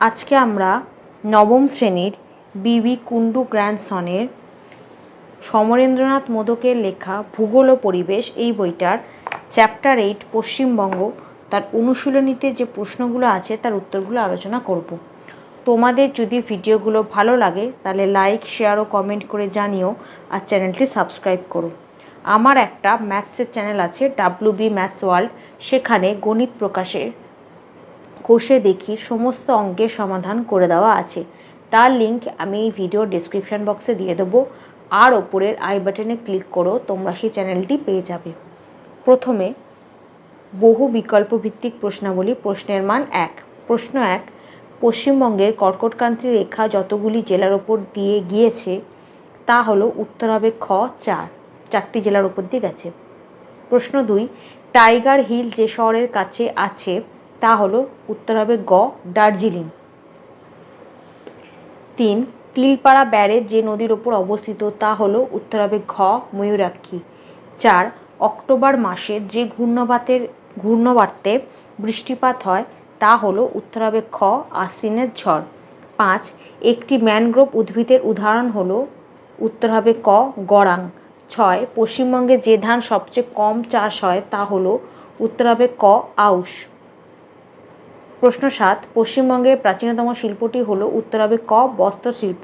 আজকে আমরা নবম শ্রেণির বিবি কুণ্ডু গ্র্যান্ডসনের সমরেন্দ্রনাথ মোদকের লেখা ভূগোল ও পরিবেশ এই বইটার চ্যাপ্টার এইট পশ্চিমবঙ্গ তার অনুশীলনীতে যে প্রশ্নগুলো আছে তার উত্তরগুলো আলোচনা করব। তোমাদের যদি ভিডিওগুলো ভালো লাগে তাহলে লাইক, শেয়ার ও কমেন্ট করে জানিও আর চ্যানেলটি সাবস্ক্রাইব করো। আমার একটা ম্যাথসের চ্যানেল আছে ডাব্লু বি ম্যাথস ওয়ার্ল্ড, সেখানে গণিত প্রকাশের কোষে দেখি সমস্ত অঙ্কের সমাধান করে দেওয়া আছে। তার লিংক আমি এই ভিডিও ডিসক্রিপশান বক্সে দিয়ে দেবো। আর ওপরের আই বাটনে ক্লিক করো, তোমরা সেই চ্যানেলটি পেয়ে যাবে। প্রথমে বহু বিকল্প ভিত্তিক প্রশ্নাবলী, প্রশ্নের মান এক। প্রশ্ন এক, পশ্চিমবঙ্গের কর্কটক্রান্তি রেখা যতগুলি জেলার ওপর দিয়ে গিয়েছে, তা হলো উত্তর হবে খ, চার। চারটি জেলার ওপর দিয়ে গেছে। প্রশ্ন দুই, টাইগার হিল যে শহরের কাছে আছে তা হলো উত্তর হবে গ, দার্জিলিং। তিন, তিলপাড়া ব্যারেজ যে নদীর ওপর অবস্থিত, তা হলো উত্তর হবে ঘ, ময়ূরাক্ষী। চার, অক্টোবর মাসে যে ঘূর্ণবাতের, ঘূর্ণবার্তে বৃষ্টিপাত হয়, তা হলো উত্তর হবে খ, আশ্বিনের ঝড়। পাঁচ, একটি ম্যানগ্রোভ উদ্ভিদের উদাহরণ হলো উত্তর হবে ক, গড়াং। ছয়, পশ্চিমবঙ্গে যে ধান সবচেয়ে কম চাষ হয়, তা হলো উত্তর হবে ক, আউশ। প্রশ্ন সাত পশ্চিমবঙ্গের প্রাচীনতম শিল্পটি হলো উত্তর হবে ক বস্ত্র শিল্প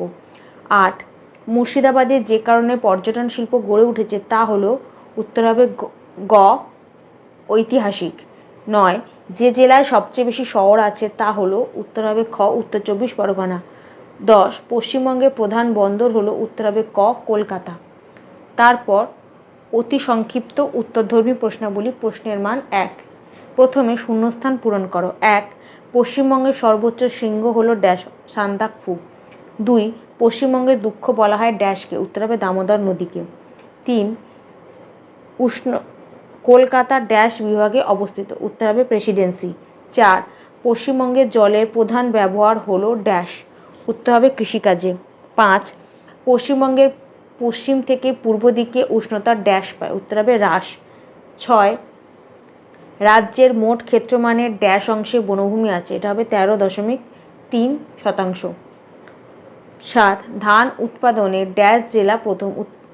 আট, মুর্শিদাবাদে যে কারণে পর্যটন শিল্প গড়ে উঠেছে তা হলো উত্তর হবে গ ঐতিহাসিক। নয়, যে জেলায় সবচেয়ে বেশি শহর আছে তা হলো উত্তর হবে খ, উত্তর চব্বিশ পরগনা। দশ পশ্চিমবঙ্গের প্রধান বন্দর হলো উত্তর হবে ক, কলকাতা। তারপর, অতি সংক্ষিপ্ত উত্তরধর্মী প্রশ্নাবলী প্রশ্নের মান এক। প্রথমে শূন্যস্থান পূরণ করো। এক পশ্চিমবঙ্গের সর্বোচ্চ শৃঙ্গ হলো ড্যাশ সান্দাকফু। দুই, পশ্চিমবঙ্গের দুঃখ বলা হয় ড্যাশকে উত্তর হবে দামোদর নদীকে। তিন, উষ্ণ, কলকাতা ড্যাশ বিভাগে অবস্থিত উত্তর হবে প্রেসিডেন্সি। চার পশ্চিমবঙ্গের জলের প্রধান ব্যবহার হলো ড্যাশ উত্তর হবে কৃষিকাজে। পাঁচ, পশ্চিমবঙ্গের পশ্চিম থেকে পূর্ব দিকে উষ্ণতার ড্যাশ পায় উত্তর হবে হ্রাস। ছয় রাজ্যের মোট ক্ষেত্রমানের ড্যাশ অংশে বনভূমি আছে। এটা হবে তেরো দশমিক তিন শতাংশ। সাত, ধান উৎপাদনে ড্যাশ জেলা প্রথম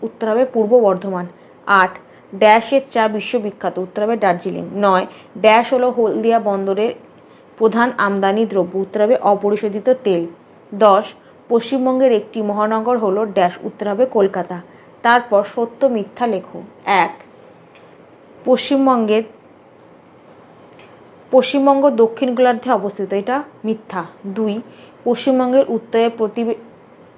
উত্তর হবে পূর্ব বর্ধমান। আট ড্যাশের চা বিশ্ববিখ্যাত, উত্তর হবে দার্জিলিং। নয় ড্যাশ হলো হলদিয়া বন্দরের প্রধান আমদানি দ্রব্য, উত্তর হবে অপরিশোধিত তেল। দশ, পশ্চিমবঙ্গের একটি মহানগর হলো ড্যাশ উত্তর হবে কলকাতা। তারপর সত্য মিথ্যা লেখো। এক, পশ্চিমবঙ্গের পশ্চিমবঙ্গ দক্ষিণ গোলার্ধে অবস্থিত, এটা মিথ্যা। দুই, পশ্চিমবঙ্গের উত্তরে প্রতিবে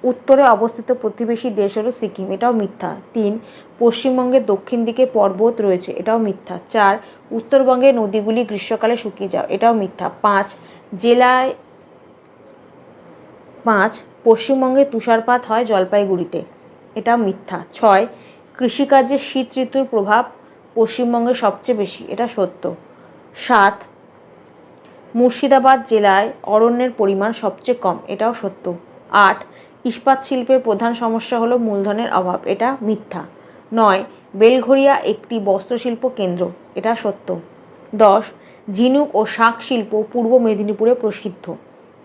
উত্তরে অবস্থিত প্রতিবেশী দেশ হলো সিকিম, এটাও মিথ্যা। তিন, পশ্চিমবঙ্গের দক্ষিণ দিকে পর্বত রয়েছে, এটাও মিথ্যা। চার উত্তরবঙ্গের নদীগুলি গ্রীষ্মকালে শুকিয়ে যাও, এটাও মিথ্যা। পাঁচ, জেলায় পাঁচ, পশ্চিমবঙ্গে তুষারপাত হয় জলপাইগুড়িতে এটা মিথ্যা। ছয়, কৃষিকাজে শীত ঋতুর প্রভাব পশ্চিমবঙ্গে সবচেয়ে বেশি, এটা সত্য। সাত মুর্শিদাবাদ জেলায় অরণ্যের পরিমাণ সবচেয়ে কম, এটাও সত্য। আট, ইস্পাত শিল্পের প্রধান সমস্যা হলো মূলধনের অভাব, এটা মিথ্যা। নয় বেলঘরিয়া একটি বস্ত্রশিল্প কেন্দ্র, এটা সত্য। দশ, ঝিনুক ও শাক শিল্প পূর্ব মেদিনীপুরে প্রসিদ্ধ,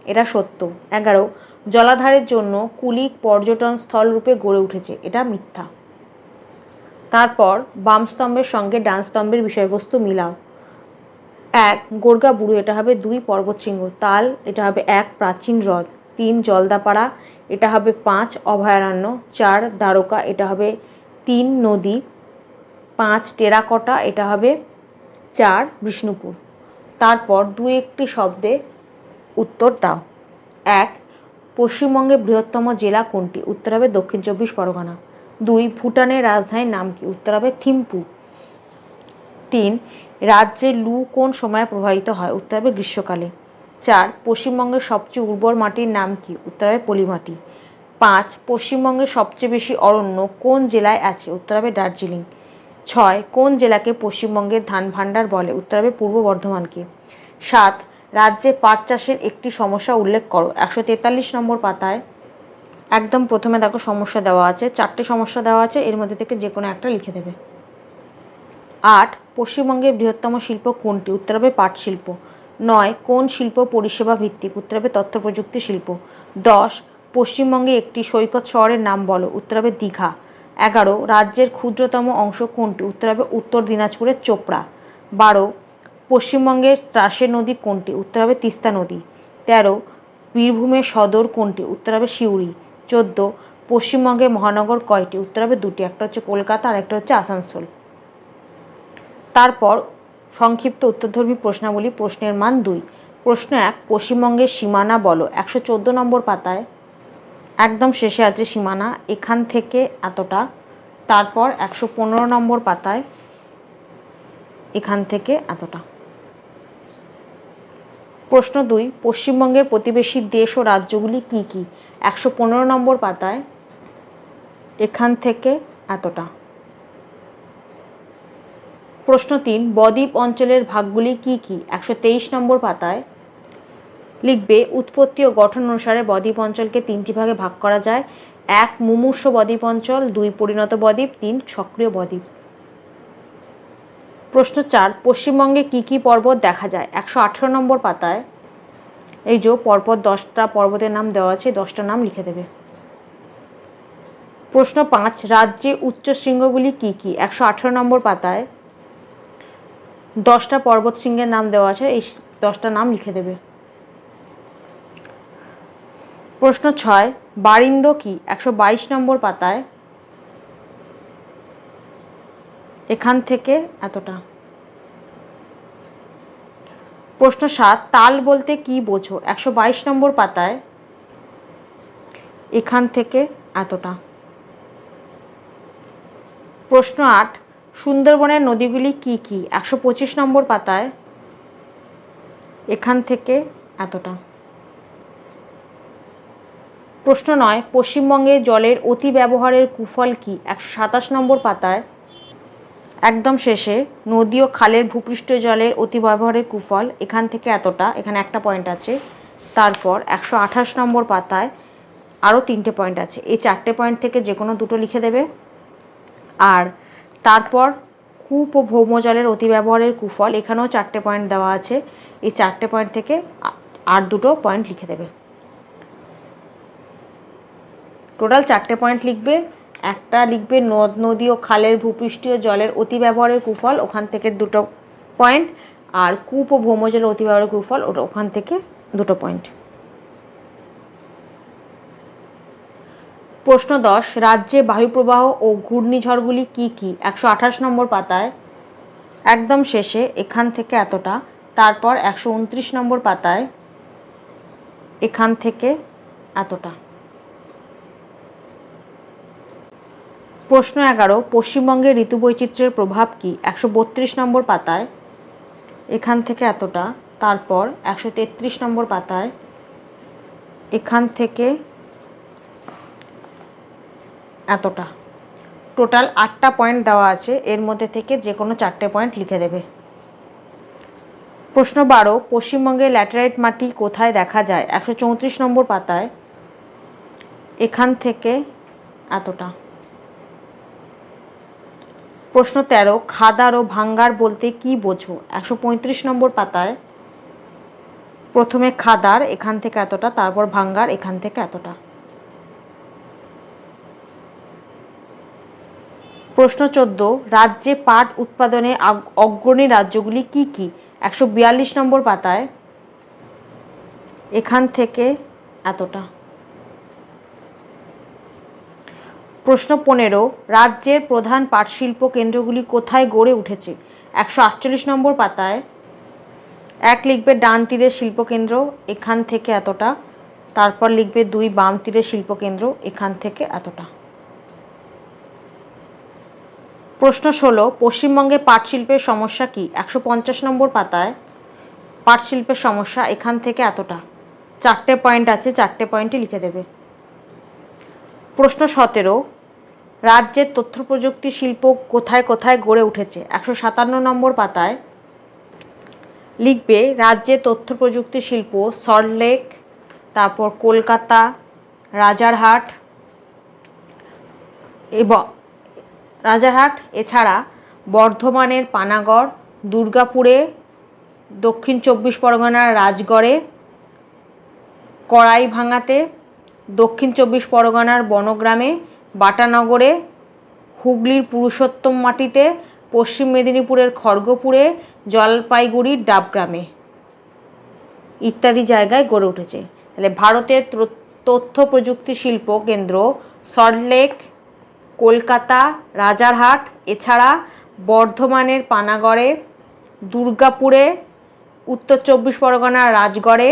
এটা সত্য। এগারো, জলাধারের জন্য কুলিক পর্যটন স্থল রূপে গড়ে উঠেছে, এটা মিথ্যা। তারপর বাম স্তম্ভের সঙ্গে ডান স্তম্ভের বিষয়বস্তু মিলাও। এক, গোর্গা বুড়ো, এটা হবে দুই পর্বতশৃঙ্গ। তাল, এটা হবে এক প্রাচীন হ্রদ। তিন, জলদাপাড়া, এটা হবে পাঁচ অভয়ারণ্য। চার, দ্বারকা, এটা হবে তিন নদী। পাঁচ, টেরাকটা, এটা হবে চার বিষ্ণুপুর। তারপর দু একটি শব্দে উত্তর দাও। এক, পশ্চিমবঙ্গের বৃহত্তম জেলা কোনটি? উত্তর হবে দক্ষিণ চব্বিশ পরগনা। দুই, ভুটানের রাজধানীর নাম কি? উত্তর হবে থিম্পু। তিন রাজ্যে লু কোন সময়ে প্রবাহিত হয়? উত্তর হবে গ্রীষ্মকালে। চার, পশ্চিমবঙ্গের সবচেয়ে উর্বর মাটির নাম কি? উত্তর হবে পলিমাটি। পাঁচ, পশ্চিমবঙ্গের সবচেয়ে বেশি অরণ্য কোন জেলায় আছে? উত্তর হবে দার্জিলিং। ছয়, কোন জেলাকে পশ্চিমবঙ্গের ধান ভাণ্ডার বলে? উত্তর হবে পূর্ব বর্ধমানকে। সাত, রাজ্যে পাট চাষের একটি সমস্যা উল্লেখ করো। একশো তেতাল্লিশ নম্বর পাতায় একদম প্রথমে দেখো সমস্যা দেওয়া আছে, চারটে সমস্যা দেওয়া আছে, এর মধ্যে থেকে যে কোনো একটা লিখে দেবে। আট, পশ্চিমবঙ্গের বৃহত্তম শিল্প কোনটি? উত্তর হবে পাট শিল্প নয়, কোন শিল্প পরিষেবা ভিত্তিক? উত্তর হবে তথ্য প্রযুক্তি শিল্প। দশ, পশ্চিমবঙ্গে একটি সৈকত শহরের নাম বলো। উত্তর হবে দীঘা। এগারো, রাজ্যের ক্ষুদ্রতম অংশ কোনটি? উত্তর হবে উত্তর দিনাজপুরের চোপড়া। বারো, পশ্চিমবঙ্গের চাষের নদী কোনটি? উত্তর হবে তিস্তা নদী। তেরো, বীরভূমের সদর কোনটি? উত্তর হবে সিউড়ি। চোদ্দ, পশ্চিমবঙ্গের মহানগর কয়টি? উত্তর হবে দুটি, একটা হচ্ছে কলকাতা আর একটা হচ্ছে আসানসোল। তারপর সংক্ষিপ্ত উত্তরধর্মী প্রশ্নাবলী, প্রশ্নের মান দুই। প্রশ্ন এক, পশ্চিমবঙ্গের সীমানা বলো। একশো চোদ্দ নম্বর পাতায় একদম শেষে আছে সীমানা। এখান থেকে এতটা। তারপর একশো পনেরো নম্বর পাতায় এখান থেকে এতটা। প্রশ্ন দুই, পশ্চিমবঙ্গের প্রতিবেশী দেশ ও রাজ্যগুলি কি কি? একশো পনেরো নম্বর পাতায় এখান থেকে এতটা। প্রশ্ন তিন, বদ্বীপ অঞ্চলের ভাগগুলি কি কি? একশো তেইশ নম্বর পাতায় লিখবে, উৎপত্তি ও গঠন অনুসারে বদ্বীপ অঞ্চলকে তিনটি ভাগে ভাগ করা যায়। এক, মুমূর্ষ বদ্বীপ অঞ্চল, দুই, পরিণত বদ্বীপ, তিন, সক্রিয় বদ্বীপ। প্রশ্ন চার, পশ্চিমবঙ্গে কি কি পর্বত দেখা যায়? একশো আঠেরো নম্বর পাতায় এই যে পরপর দশটা পর্বতের নাম দেওয়া আছে, দশটা নাম লিখে দেবে। প্রশ্ন পাঁচ, রাজ্যে উচ্চ শৃঙ্গগুলি কি কি? একশো আঠেরো নম্বর পাতায় দশটা পর্বত শৃঙ্গের নাম দেওয়া আছে, এই দশটা নাম লিখে দেবে। প্রশ্ন ছয়, বারিন্দ কি? একশো বাইশ নম্বর পাতায়। এখান থেকে এতটা। প্রশ্ন সাত, তাল বলতে কি বোঝো? একশো বাইশ নম্বর পাতায়। এখান থেকে এতটা। প্রশ্ন আট সুন্দরবনের নদীগুলি কি কি? একশো পঁচিশ নম্বর পাতায়। এখান থেকে এতটা। প্রশ্ন নয়, পশ্চিমবঙ্গে জলের অতি ব্যবহারের কুফল কি? একশো সাতাশ নম্বর পাতায়। একদম শেষে, নদী ও খালের ভূপৃষ্ঠ জলের অতি ব্যবহারের কুফল, এখান থেকে এতটা, এখানে একটা পয়েন্ট আছে। তারপর একশো আঠাশ নম্বর পাতায় আরও তিনটে পয়েন্ট আছে। এই চারটে পয়েন্ট থেকে যে কোনো দুটো লিখে দেবে। আর তারপর কূপ ও ভৌমজলের অতি ব্যবহারের কুফল, এখানেও চারটে পয়েন্ট দেওয়া আছে। এই চারটে পয়েন্ট থেকে আর দুটো পয়েন্ট লিখে দেবে। টোটাল চারটে পয়েন্ট লিখবে। একটা লিখবে নদ, নদী ও খালের ভূপৃষ্ঠীয় জলের অতি ব্যবহারের কুফল, ওখান থেকে দুটো পয়েন্ট আর কূপ ও ভৌমজলের অতি ব্যবহারের কুফল, ওটা ওখান থেকে দুটো পয়েন্ট প্রশ্ন দশ, রাজ্যে বায়ুপ্রবাহ ও ঘূর্ণিঝড়গুলি কি কি? একশো আঠাশ নম্বর পাতায়, একদম শেষে, এখান থেকে এতটা, তারপর একশো উনত্রিশ নম্বর পাতায়, এখান থেকে এতটা। প্রশ্ন এগারো, পশ্চিমবঙ্গের ঋতু বৈচিত্র্যের প্রভাব কি? একশো বত্রিশ নম্বর পাতায়, এখান থেকে এতটা, তারপর একশো তেত্রিশ নম্বর পাতায়, এখান থেকে এতটা। টোটাল আটটা পয়েন্ট দেওয়া আছে, এর মধ্যে থেকে যে কোনো চারটে পয়েন্ট লিখে দেবে। প্রশ্ন বারো পশ্চিমবঙ্গে ল্যাটেরাইট মাটি কোথায় দেখা যায়? একশো চৌত্রিশ নম্বর পাতায়। এখান থেকে এতটা। প্রশ্ন তেরো, খাদার ও ভাঙ্গার বলতে কি বোঝো? একশো পঁয়ত্রিশ নম্বর পাতায়। প্রথমে খাদার, এখান থেকে এতটা, তারপর ভাঙ্গার, এখান থেকে এতটা। প্রশ্ন চোদ্দ, রাজ্যে পাট উৎপাদনে অগ্রণী রাজ্যগুলি কি কি? একশো বিয়াল্লিশ নম্বর পাতায়। এখান থেকে এতটা। প্রশ্ন পনেরো, রাজ্যের প্রধান পাট শিল্প কেন্দ্রগুলি কোথায় গড়ে উঠেছে? একশো আটচল্লিশ নম্বর পাতায়। এক লিখবে ডান তীরের শিল্পকেন্দ্র এখান থেকে এতটা। তারপর লিখবে দুই বাম তীরের শিল্পকেন্দ্র এখান থেকে এতটা। প্রশ্ন ষোলো পশ্চিমবঙ্গে পাট শিল্পের সমস্যা কি? একশো পঞ্চাশ নম্বর পাতায় পাট শিল্পের সমস্যা এখান থেকে এতটা। চারটে পয়েন্ট আছে, চারটে পয়েন্টই লিখে দেবে। প্রশ্ন সতেরো, রাজ্যের তথ্য প্রযুক্তি শিল্প কোথায় কোথায় গড়ে উঠেছে? একশো সাতান্ন নম্বর পাতায় লিখবে, রাজ্যের তথ্য প্রযুক্তি শিল্প সল্টলেক তারপর কলকাতা, রাজারহাট, এবং রাজারহাট, এছাড়া বর্ধমানের পানাগড়, দুর্গাপুরে, দক্ষিণ চব্বিশ পরগনার রাজগড়ে কড়াই ভাঙাতে দক্ষিণ চব্বিশ পরগনার বনগ্রামে, বাটানগরে, হুগলির পুরুষোত্তম মাটিতে, পশ্চিম মেদিনীপুরের খড়গপুরে, জলপাইগুড়ির ডাবগ্রামে ইত্যাদি জায়গায় গড়ে উঠেছে। তাহলে ভারতের তথ্য প্রযুক্তি শিল্প কেন্দ্র সল্টলেক কলকাতা, রাজারহাট, এছাড়া বর্ধমানের পানাগড়ে, দুর্গাপুরে, উত্তর চব্বিশ পরগনার রাজগড়ে,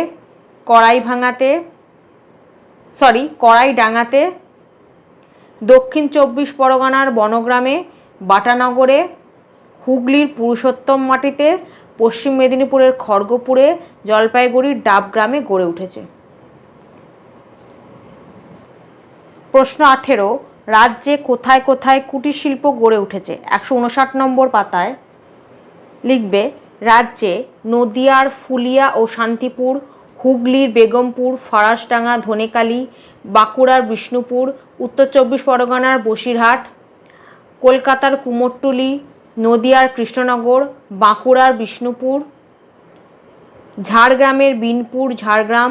কড়াইভাঙাতে সরি কড়াইডাঙ্গাতে, দক্ষিণ চব্বিশ পরগনার বনগ্রামে, বাটানগরে, হুগলির পুরুষোত্তম মাটিতে, পশ্চিম মেদিনীপুরের খড়গপুরে, জলপাইগুড়ির ডাবগ্রামে গড়ে উঠেছে। প্রশ্ন আঠেরো রাজ্যে কোথায় কোথায় কুটির শিল্প গড়ে উঠেছে? একশো উনষাট নম্বর পাতায় লিখবে, রাজ্যে নদিয়ার ফুলিয়া ও শান্তিপুর, হুগলির বেগমপুর, ফরাসডাঙ্গা, ধনেকালী, বাঁকুড়ার বিষ্ণুপুর, উত্তর চব্বিশ পরগনার বসিরহাট, কলকাতার কুমোরটুলি, নদিয়ার কৃষ্ণনগর, বাঁকুড়ার বিষ্ণুপুর, ঝাড়গ্রামের বিনপুর, ঝাড়গ্রাম,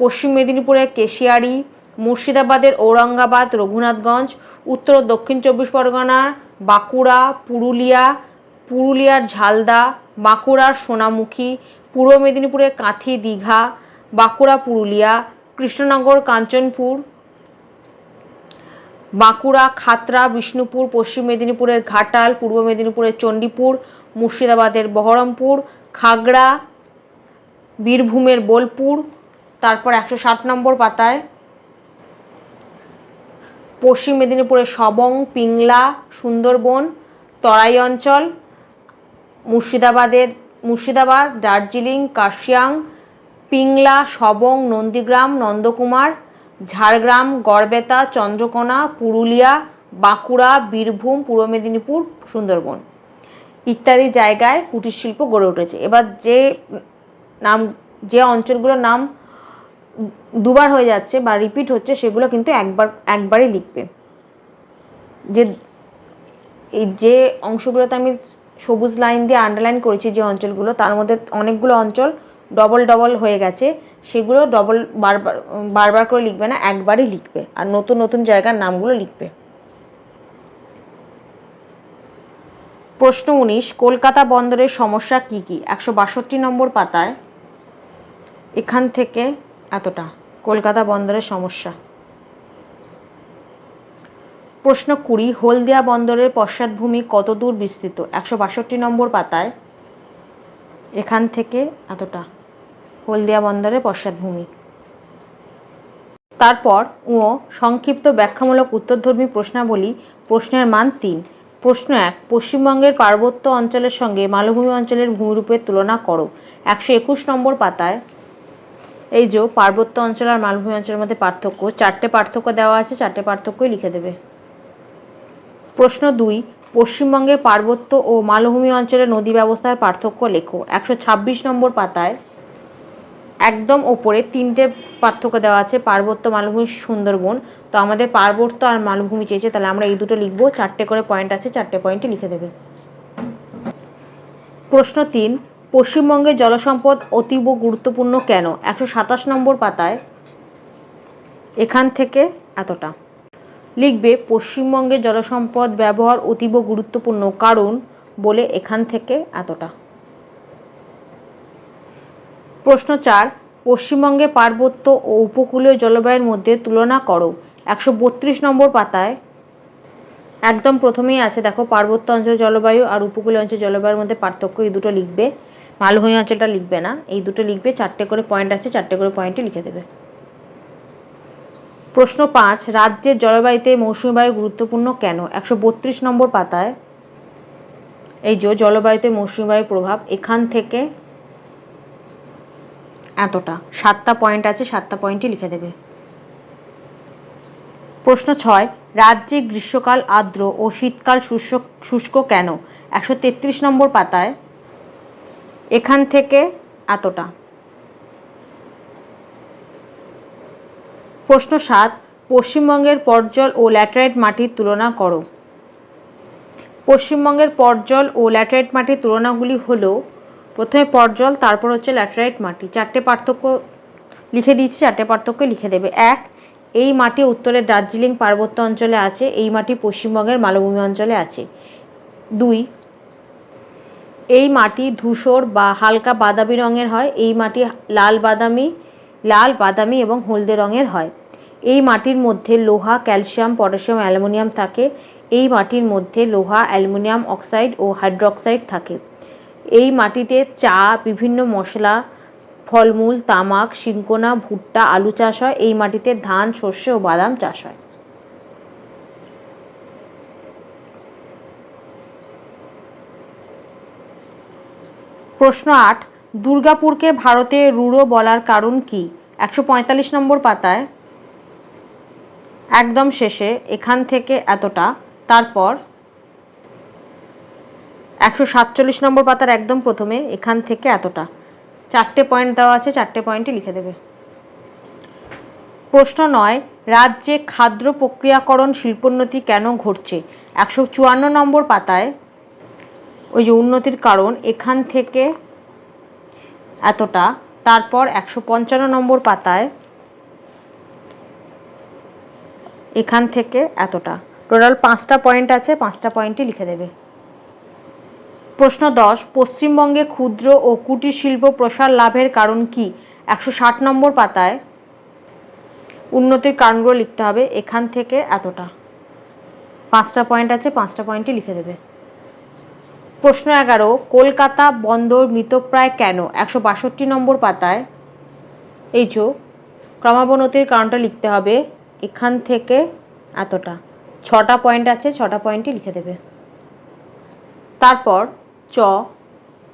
পশ্চিম মেদিনীপুরের কেশিয়ারি মুর্শিদাবাদের ঔরঙ্গাবাদ, রঘুনাথগঞ্জ, উত্তর দক্ষিণ চব্বিশ পরগনার বাঁকুড়া, পুরুলিয়া, পুরুলিয়ার ঝালদা, বাঁকুড়ার সোনামুখী, পূর্ব মেদিনীপুরের কাঁথি, দীঘা, বাঁকুড়া, পুরুলিয়া, কৃষ্ণনগর, কাঞ্চনপুর, বাঁকুড়া খাতড়া বিষ্ণুপুর, পশ্চিম মেদিনীপুরের ঘাটাল, পূর্ব মেদিনীপুরের চণ্ডীপুর, মুর্শিদাবাদের বহরমপুর, খাগড়া, বীরভূমের বোলপুর, তারপর একশো ষাট নম্বর পাতায় পশ্চিম মেদিনীপুরের সবং, পিংলা, সুন্দরবন, তরাই অঞ্চল, মুর্শিদাবাদের, মুর্শিদাবাদ, দার্জিলিং, কার্শিয়াং, পিংলা, সবং, নন্দীগ্রাম, নন্দকুমার, ঝাড়গ্রাম, গড়বেতা, চন্দ্রকোনা, পুরুলিয়া, বাঁকুড়া, বীরভূম, পূর্ব মেদিনীপুর, সুন্দরবন ইত্যাদি জায়গায় কুটির শিল্প গড়ে উঠেছে। এবার যে নাম, যে অঞ্চলগুলোর নাম দুবার হয়ে যাচ্ছে বা রিপিট হচ্ছে, সেগুলো কিন্তু একবার, একবারই লিখবে। যে, এই যে অংশগুলোতে আমি সবুজ লাইন দিয়ে আন্ডারলাইন করেছি যে অঞ্চলগুলো, তার মধ্যে অনেকগুলো অঞ্চল ডবল ডবল হয়ে গেছে, সেগুলো ডবল বারবার বারবার করে লিখবে না, একবারই লিখবে। আর নতুন নতুন জায়গার নামগুলো লিখবে। প্রশ্ন উনিশ, কলকাতা বন্দরের সমস্যা কি কি? একশো বাষট্টি নম্বর পাতায়, এখান থেকে এতটা। কলকাতা বন্দরের সমস্যা। প্রশ্ন কুড়ি, হলদিয়া বন্দরের পশ্চাৎভূমি কত দূর বিস্তৃত? একশো বাষট্টি নম্বর পাতায়। এখান থেকে এতটা। হলদিয়া বন্দরের পশ্চাৎভূমি। তারপর ও সংক্ষিপ্ত ব্যাখ্যামূলক উত্তরধর্মী প্রশ্নাবলী, প্রশ্নের মান তিন। প্রশ্ন এক, পশ্চিমবঙ্গের পার্বত্য অঞ্চলের সঙ্গে মালভূমি অঞ্চলের ভূমিরূপের তুলনা করো। একশো একুশ নম্বর পাতায় এই যে পার্বত্য অঞ্চল আর মালভূমি অঞ্চলের মধ্যে পার্থক্য, চারটে পার্থক্য দেওয়া আছে, চারটে পার্থক্যই লিখে দেবে। প্রশ্ন দুই, পশ্চিমবঙ্গের পার্বত্য ও মালভূমি অঞ্চলের নদী ব্যবস্থার পার্থক্য লেখো। একশো ছাব্বিশ নম্বর পাতায় একদম ওপরে তিনটে পার্থক্য দেওয়া আছে, পার্বত্য, মালভূমি, সুন্দরবন। তো আমাদের পার্বত্য আর মালভূমি চেয়েছে, তাহলে আমরা এই দুটো লিখব। চারটে করে পয়েন্ট আছে, চারটে পয়েন্টই লিখে দেবে। প্রশ্ন তিন পশ্চিমবঙ্গের জলসম্পদ অতীব গুরুত্বপূর্ণ কেন? একশো সাতাশ নম্বর পাতায় এখান থেকে এতটা। লিখবে পশ্চিমবঙ্গে জলসম্পদ ব্যবহার অতীব গুরুত্বপূর্ণ কারণ বলে এখান থেকে এতটা। প্রশ্ন চার, পশ্চিমবঙ্গে পার্বত্য ও উপকূলীয় জলবায়ুর মধ্যে তুলনা করো। একশো বত্রিশ নম্বর পাতায় একদম প্রথমেই আছে, দেখো, পার্বত্য অঞ্চল জলবায়ু আর উপকূলীয় অঞ্চল জলবায়ুর মধ্যে পার্থক্য এই দুটো লিখবে। মালভূমি অঞ্চলটা লিখবে না। এই দুটো লিখবে, চারটে করে পয়েন্ট আছে, চারটে করে পয়েন্টই লিখে দেবে। প্রশ্ন পাঁচ, রাজ্যের জলবায়ুতে মৌসুমী বায়ু গুরুত্বপূর্ণ কেন? একশো বত্রিশ নম্বর পাতায়, এই যে জলবায়ুতে মৌসুমী বায়ুর প্রভাব, এখান থেকে এতটা, সাতটা পয়েন্ট আছে, সাতটা পয়েন্টই লিখে দেবে। প্রশ্ন ছয়, রাজ্যে গ্রীষ্মকাল আর্দ্র ও শীতকাল শুষ্ক শুষ্ক কেন? একশো তেত্রিশ নম্বর পাতায় এখান থেকে এতটা। প্রশ্ন সাত, পশ্চিমবঙ্গের পর্জল ও ল্যাটেরাইট মাটির তুলনা করো। পশ্চিমবঙ্গের পর্জল ও ল্যাটেরাইট মাটির তুলনাগুলি হল, প্রথমে পর্জল তারপর হচ্ছে ল্যাটেরাইট মাটি। চারটে পার্থক্য লিখে দিয়েছি, চারটে পার্থক্য লিখে দেবে। এক, এই মাটি উত্তরের দার্জিলিং পার্বত্য অঞ্চলে আছে, এই মাটি পশ্চিমবঙ্গের মালভূমি অঞ্চলে আছে। দুই এই মাটি ধূসর বা হালকা বাদামি রঙের হয়, এই মাটি লাল বাদামি লাল বাদামি এবং হলদে রঙের হয়। এই মাটির মধ্যে লোহা, ক্যালসিয়াম, পটাশিয়াম, অ্যালুমিনিয়াম থাকে। এই মাটির মধ্যে লোহা, অ্যালুমিনিয়াম অক্সাইড ও হাইড্রোক্সাইড থাকে। এই মাটিতে চা, বিভিন্ন মশলা, ফলমূল, তামাক সিঙ্কোনা ভুট্টা, আলু চাষ হয়। এই মাটিতে ধান শস্য ও বাদাম চাষ হয়। প্রশ্ন আট, দুর্গাপুরকে ভারতে রুড়ো বলার কারণ কি? একশো পঁয়তাল্লিশ নম্বর পাতায়। একদম শেষে, এখান থেকে এতটা। তারপর, একশো সাতচল্লিশ নম্বর পাতার একদম প্রথমে, এখান থেকে এতটা। চারটে পয়েন্ট দেওয়া আছে, চারটে পয়েন্টই লিখে দেবে। প্রশ্ন নয়, রাজ্যে খাদ্য প্রক্রিয়াকরণ শিল্পোন্নতি কেন ঘটছে? একশো চুয়ান্ন নম্বর পাতায় ওই যে উন্নতির কারণ এখান থেকে এতটা, তারপর একশো পঞ্চান্ন নম্বর পাতায় এখান থেকে এতটা। টোটাল পাঁচটা পয়েন্ট আছে, পাঁচটা পয়েন্টই লিখে দেবে। প্রশ্ন দশ, পশ্চিমবঙ্গে ক্ষুদ্র ও কুটির শিল্প প্রসার লাভের কারণ কি? একশো ষাট নম্বর পাতায় উন্নতির কারণগুলো লিখতে হবে, এখান থেকে এতটা। পাঁচটা পয়েন্ট আছে, পাঁচটা পয়েন্টই লিখে দেবে। প্রশ্ন এগারো, কলকাতা বন্দর মৃতপ্রায় কেন? একশো বাষট্টি নম্বর পাতায়। এই যে ক্রমাবনতির কারণটা লিখতে হবে। এখান থেকে এতটা। ছটা পয়েন্ট আছে, ছটা পয়েন্টই লিখে দেবে। তারপর চ,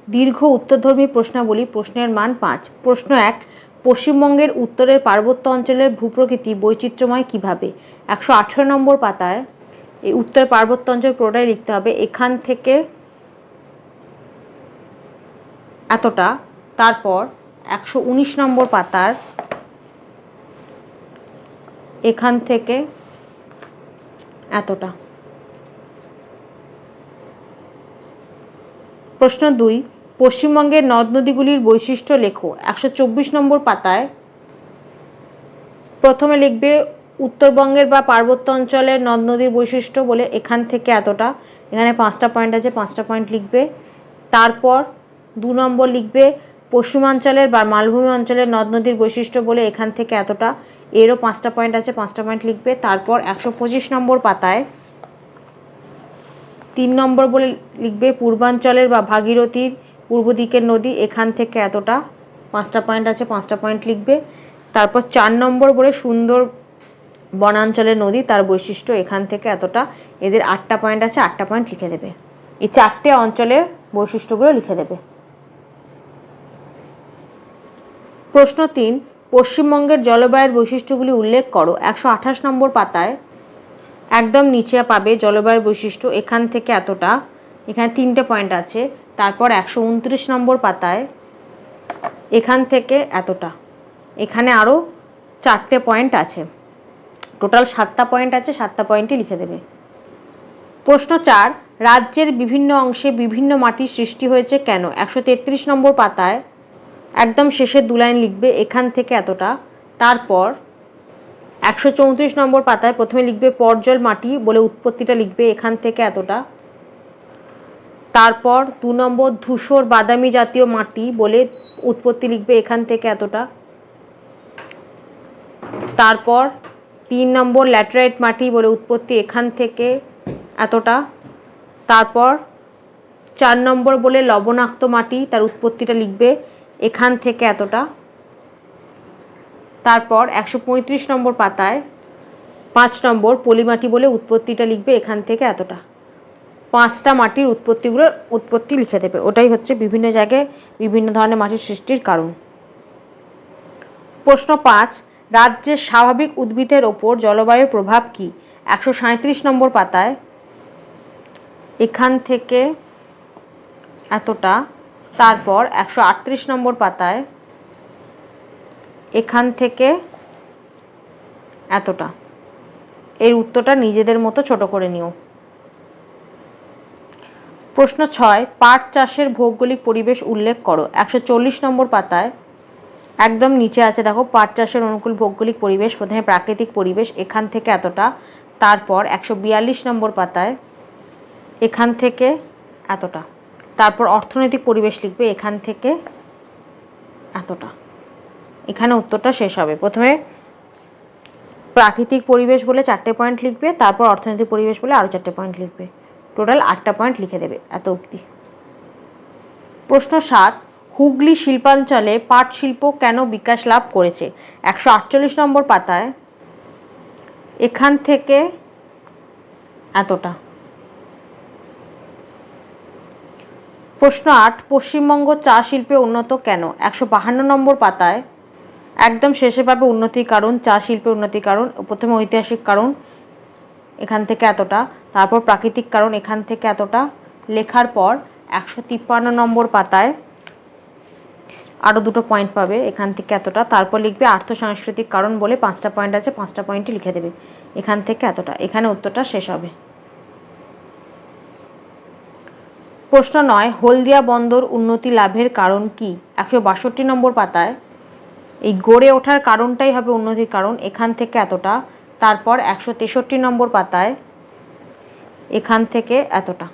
দীর্ঘ উত্তরধর্মী প্রশ্নাবলী, প্রশ্নের মান পাঁচ। প্রশ্ন এক, পশ্চিমবঙ্গের উত্তরের পার্বত্য অঞ্চলের ভূপ্রকৃতি বৈচিত্র্যময় কীভাবে? একশো আঠেরো নম্বর পাতায়, এই উত্তর পার্বত্য অঞ্চল পুরোটাই লিখতে হবে। এখান থেকে এতটা। তারপর একশো উনিশ নম্বর পাতার এখান থেকে এতটা। প্রশ্ন দুই, পশ্চিমবঙ্গের নদ নদীগুলির বৈশিষ্ট্য লেখো। একশো চব্বিশ নম্বর পাতায় প্রথমে লিখবে, উত্তরবঙ্গের বা পার্বত্য অঞ্চলের নদ নদীর বৈশিষ্ট্য বলে এখান থেকে এতটা। এখানে পাঁচটা পয়েন্ট আছে, পাঁচটা পয়েন্ট লিখবে। তারপর দু নম্বর লিখবে পশ্চিমাঞ্চলের বা মালভূমি অঞ্চলের নদ নদীর বৈশিষ্ট্য বলে এখান থেকে এতটা। এরও পাঁচটা পয়েন্ট আছে, পাঁচটা পয়েন্ট লিখবে। তারপর একশো পঁচিশ নম্বর পাতায় তিন নম্বর বলে লিখবে, পূর্বাঞ্চলের বা ভাগীরথীর পূর্ব দিকের নদী এখান থেকে এতটা। পাঁচটা পয়েন্ট আছে, পাঁচটা পয়েন্ট লিখবে। তারপর চার নম্বর বলে সুন্দর বনাঞ্চলের নদী, তার বৈশিষ্ট্য এখান থেকে এতটা। এদের আটটা পয়েন্ট আছে, আটটা পয়েন্ট লিখে দেবে। এই চারটে অঞ্চলের বৈশিষ্ট্যগুলো লিখে দেবে। প্রশ্ন তিন, পশ্চিমবঙ্গের জলবায়ুর বৈশিষ্ট্যগুলি উল্লেখ করো। একশো আঠাশ নম্বর পাতায় একদম নিচে পাবে জলবায়ুর বৈশিষ্ট্য, এখান থেকে এতটা। এখানে তিনটে পয়েন্ট আছে। তারপর একশো উনত্রিশ নম্বর পাতায় এখান থেকে এতটা। এখানে আরও চারটে পয়েন্ট আছে। টোটাল সাতটা পয়েন্ট আছে, সাতটা পয়েন্টই লিখে দেবে। প্রশ্ন চার, রাজ্যের বিভিন্ন অংশে বিভিন্ন মাটির সৃষ্টি হয়েছে কেন? একশো তেত্রিশ নম্বর পাতায় একদম শেষে দু লাইন লিখবে, এখান থেকে এতটা। তারপর একশো চৌত্রিশ নম্বর পাতায় প্রথমে লিখবে পর্জল মাটি বলে উৎপত্তিটা লিখবে, এখান থেকে এতটা। তারপর দু নম্বর, ধূসর বাদামি জাতীয় মাটি বলে উৎপত্তি লিখবে, এখান থেকে এতটা। তারপর তিন নম্বর, ল্যাটেরাইট মাটি বলে উৎপত্তি, এখান থেকে এতটা। তারপর চার নম্বর বলে, লবণাক্ত মাটি তার উৎপত্তিটা লিখবে এখান থেকে এতটা। তারপর একশো পঁয়ত্রিশ নম্বর পাতায় পাঁচ নম্বর পলিমাটি বলে উৎপত্তিটা লিখবে এখান থেকে এতটা। পাঁচটা মাটির উৎপত্তিগুলো উৎপত্তি লিখে দেবে। ওটাই হচ্ছে বিভিন্ন জায়গায় বিভিন্ন ধরনের মাটির সৃষ্টির কারণ। প্রশ্ন পাঁচ, রাজ্যের স্বাভাবিক উদ্ভিদের ওপর জলবায়ুর প্রভাব কী? একশো নম্বর পাতায় এখান থেকে এতটা তারপর একশো আটত্রিশ নম্বর পাতায় এখান থেকে এতটা। এর উত্তরটা নিজেদের মতো ছোট করে নিও। প্রশ্ন ছয়, পাট চাষের ভৌগোলিক পরিবেশ উল্লেখ করো। একশো চল্লিশ নম্বর পাতায় একদম নিচে আছে, দেখো, পাট চাষের অনুকূল ভৌগোলিক পরিবেশ, প্রথমে প্রাকৃতিক পরিবেশ, এখান থেকে এতটা। তারপর একশো বিয়াল্লিশ নম্বর পাতায় এখান থেকে এতটা। তারপর অর্থনৈতিক পরিবেশ লিখবে এখান থেকে এতটা। এখানে উত্তরটা শেষ হবে। প্রথমে প্রাকৃতিক পরিবেশ বলে চারটে পয়েন্ট লিখবে, তারপর অর্থনৈতিক পরিবেশ বলে আরও চারটে পয়েন্ট লিখবে। টোটাল আটটা পয়েন্ট লিখে দেবে এত অবধি। প্রশ্ন সাত, হুগলি শিল্পাঞ্চলে পাট শিল্প কেন বিকাশ লাভ করেছে? একশো আটচল্লিশ নম্বর পাতায়। এখান থেকে এতটা। প্রশ্ন আট, পশ্চিমবঙ্গ চা শিল্পে উন্নত কেন? একশো বাহান্ন নম্বর পাতায়, একদম শেষে পাবে উন্নতির কারণ, চা শিল্পে উন্নতির কারণ, প্রথমে ঐতিহাসিক কারণ এখান থেকে এতটা, তারপর প্রাকৃতিক কারণ এখান থেকে এতটা, লেখার পর একশো তিপ্পান্ন নম্বর পাতায় আরও দুটো পয়েন্ট পাবে এখান থেকে এতটা, তারপর লিখবে আর্থ সাংস্কৃতিক কারণ বলে পাঁচটা পয়েন্ট আছে, পাঁচটা পয়েন্টই লিখে দেবে, এখান থেকে এতটা, এখানে উত্তরটা শেষ হবে। প্রশ্ন নয়, হলদিয়া বন্দর উন্নতি লাভের কারণ কি? একশো বাষট্টি নম্বর পাতায়, এই গড়ে ওঠার কারণটাই হবে উন্নতির কারণ এখান থেকে এতটা, তারপর একশো তেষট্টি নম্বর পাতায়, এখান থেকে এতটা।